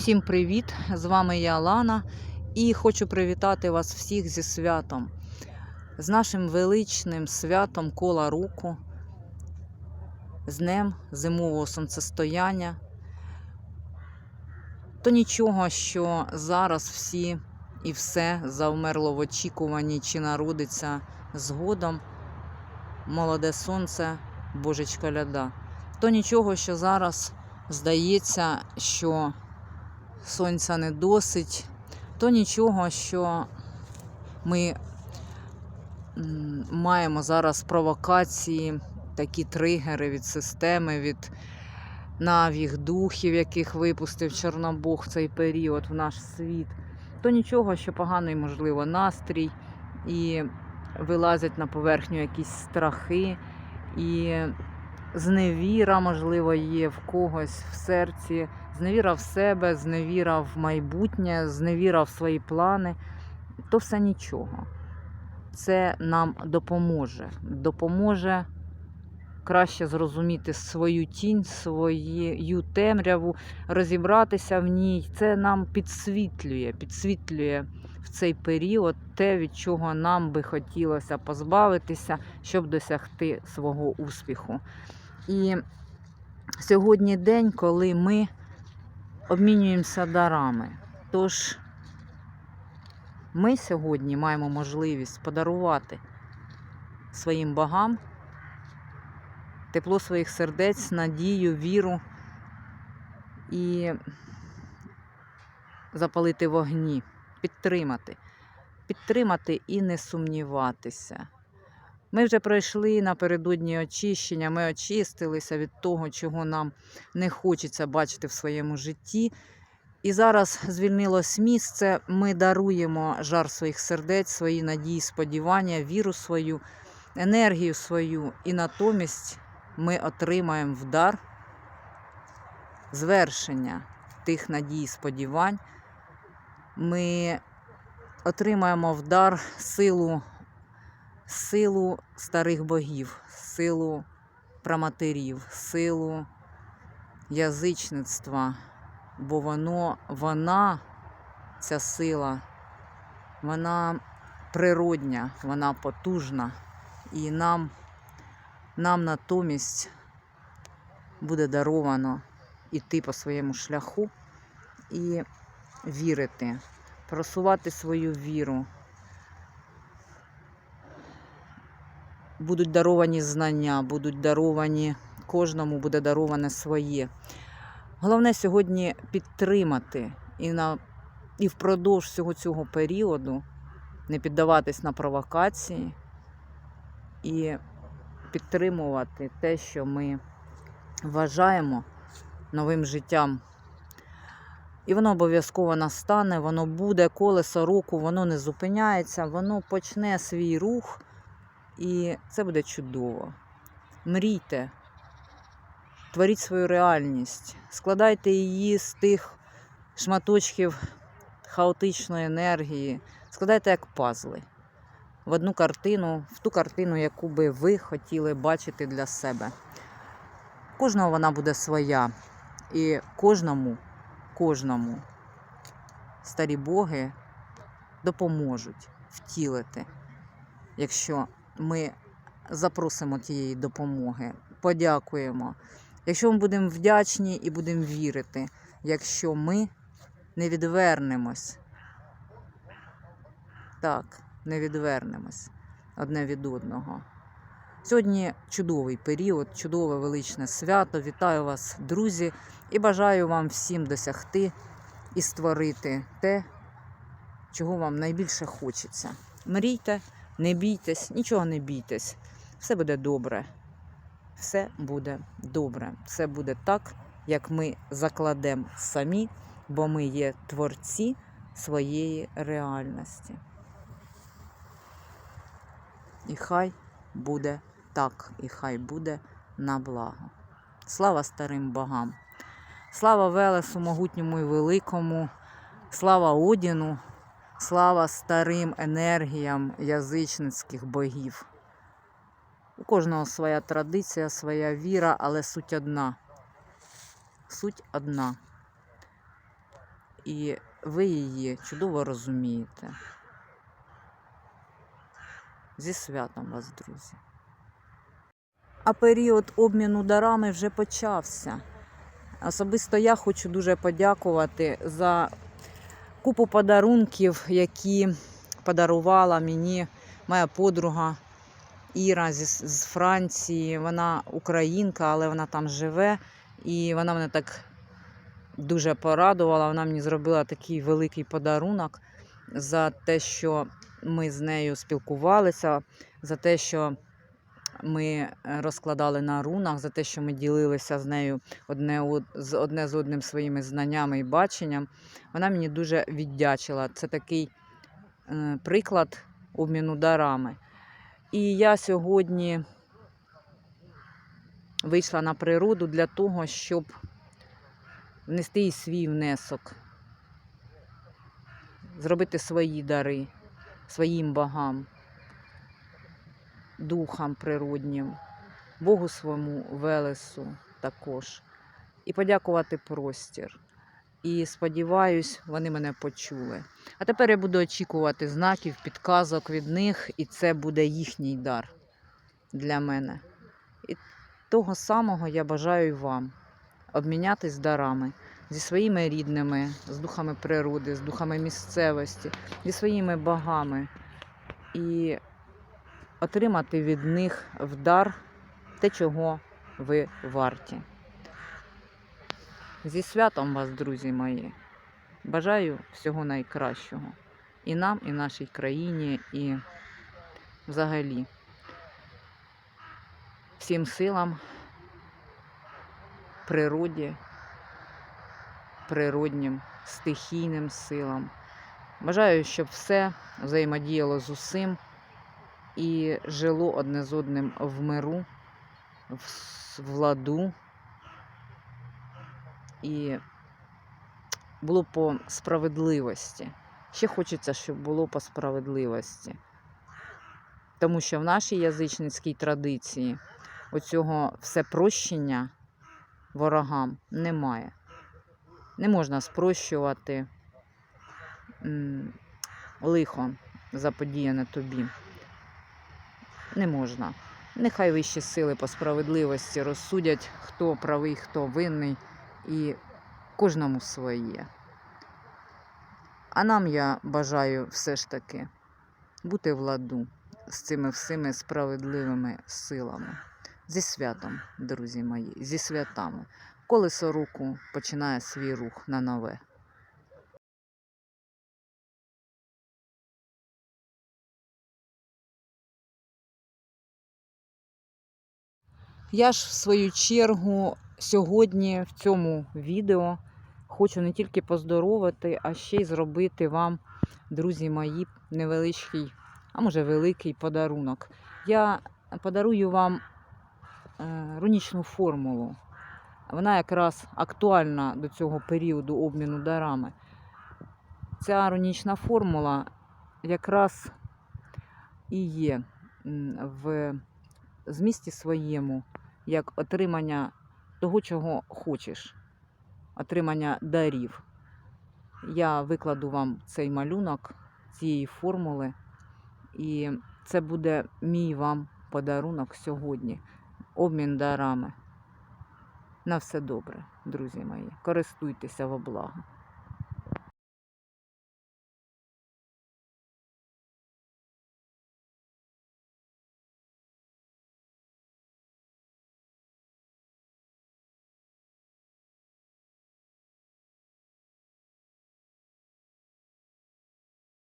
Всім привіт! З вами я Лана і хочу привітати вас всіх зі святом, з нашим величним святом кола руку, з днем зимового сонцестояння. То нічого, що зараз всі і все завмерло в очікуванні, чи народиться згодом молоде сонце, божечка ляда. То нічого, що зараз здається, що сонця не досить, то нічого, що ми маємо зараз провокації, такі тригери від системи, від навіх духів, яких випустив Чорнобог в цей період в наш світ, то нічого, що поганий, можливо, настрій, і вилазять на поверхню якісь страхи, і зневіра, можливо, є в когось в серці, зневіра в себе, зневіра в майбутнє, зневіра в свої плани, то все нічого. Це нам допоможе. Допоможе краще зрозуміти свою тінь, свою темряву, розібратися в ній. Це нам підсвітлює, підсвітлює в цей період те, від чого нам би хотілося позбавитися, щоб досягти свого успіху. І сьогодні день, коли ми обмінюємося дарами. Тож ми сьогодні маємо можливість подарувати своїм богам тепло своїх сердець, надію, віру і запалити вогні, підтримати, підтримати і не сумніватися. Ми вже пройшли напередодні очищення, ми очистилися від того, чого нам не хочеться бачити в своєму житті. І зараз звільнилось місце. Ми даруємо жар своїх сердець, свої надії, сподівання, віру свою, енергію свою. І натомість ми отримаємо в дар звершення тих надій, сподівань. Ми отримаємо в дар силу силу старих богів, силу праматерів, силу язичництва, бо воно, вона, ця сила, вона природня, вона потужна, і нам, нам натомість буде даровано іти по своєму шляху і вірити, просувати свою віру. Будуть даровані знання, будуть даровані, кожному буде дароване своє. Головне сьогодні підтримати і на, і впродовж всього цього періоду не піддаватись на провокації і підтримувати те, що ми вважаємо новим життям. І воно обов'язково настане, воно буде колесо року, воно не зупиняється, воно почне свій рух. І це буде чудово. Мрійте, творіть свою реальність, складайте її з тих шматочків хаотичної енергії, складайте як пазли в одну картину, в ту картину, яку би ви хотіли бачити для себе. Кожного вона буде своя. І кожному, кожному старі боги допоможуть втілити, якщо ми запросимо тієї допомоги, подякуємо. Якщо ми будемо вдячні і будемо вірити, якщо ми не відвернемось, так, не відвернемось одне від одного. Сьогодні чудовий період, чудове величне свято. Вітаю вас, друзі, і бажаю вам всім досягти і створити те, чого вам найбільше хочеться. Мрійте. Не бійтесь, нічого не бійтесь. Все буде добре. Все буде добре. Все буде так, як ми закладемо самі, бо ми є творці своєї реальності. І хай буде так, і хай буде на благо. Слава старим богам! Слава Велесу, могутньому і великому, слава Одіну! Слава старим енергіям язичницьких богів. У кожного своя традиція, своя віра, але суть одна. Суть одна. і ви її чудово розумієте. Зі святом вас, друзі. А період обміну дарами вже почався. Особисто я хочу дуже подякувати за купу подарунків, які подарувала мені моя подруга Іра зі, з Франції. Вона українка, але вона там живе. І вона мене так дуже порадувала. Вона мені зробила такий великий подарунок за те, що ми з нею спілкувалися, за те, що ми е, розкладали на рунах, за те, що ми ділилися з нею одне, з- одне з одним своїми знаннями і баченням. Вона мені дуже віддячила. Це такий е, приклад обміну дарами. І я сьогодні вийшла на природу для того, щоб внести і свій внесок, зробити свої дари своїм богам, духам природнім, Богу своєму Велесу також. І подякувати простір. І сподіваюсь, вони мене почули. А тепер я буду очікувати знаків, підказок від них, і це буде їхній дар для мене. І того самого я бажаю і вам обмінятись дарами зі своїми рідними, з духами природи, з духами місцевості, зі своїми богами і отримати від них в дар те, чого ви варті. Зі святом вас, друзі мої. Бажаю всього найкращого. І нам, і нашій країні, і взагалі всім силам, природі, природнім, стихійним силам. Бажаю, щоб все взаємодіяло з усім і жило одне з одним в миру, в ладу. І було по справедливості. Ще хочеться, щоб було по справедливості. Тому що в нашій язичницькій традиції оцього всепрощення ворогам немає. Не можна спрощувати лихо заподіяне тобі. Не можна. Нехай вищі сили по справедливості розсудять, хто правий, хто винний, і кожному своє. А нам я бажаю все ж таки бути в ладу з цими всіми справедливими силами. Зі святом, друзі мої, зі святами. Колесо руку починає свій рух на нове. Я ж в свою чергу сьогодні в цьому відео хочу не тільки поздоровити, а ще й зробити вам, друзі мої, невеличкий, а може великий подарунок. Я подарую вам е, рунічну формулу. Вона якраз актуальна до цього періоду обміну дарами. Ця рунічна формула якраз і є в змісті своєму як отримання того, чого хочеш, отримання дарів. Я викладу вам цей малюнок цієї формули, і це буде мій вам подарунок сьогодні. Обмін дарами. На все добре, друзі мої. Користуйтеся во благо.